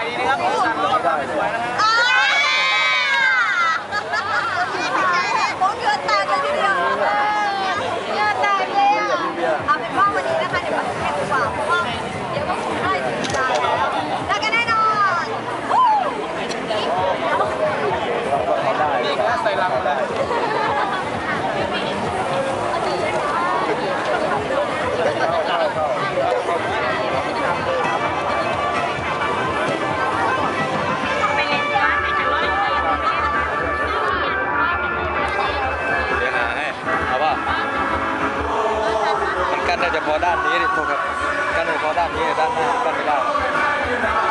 ม่ดีนะครับมือสั่นแล้วก็ทำไม่สวยนะฮะเอาเป็นว่าวันนี้นะคะเดี๋ยวมาแข่งดีกว่าเพราะว่าเดี๋ยวก็คงได้ถึงเวาแล้วแล้วก็แน่นอนนี่ก็ใส่ลังเลย พาะด้านนี้ดิโทษครับกั้นเฉพาะด้านนี้ด้านหน้ากั้นไม่ได้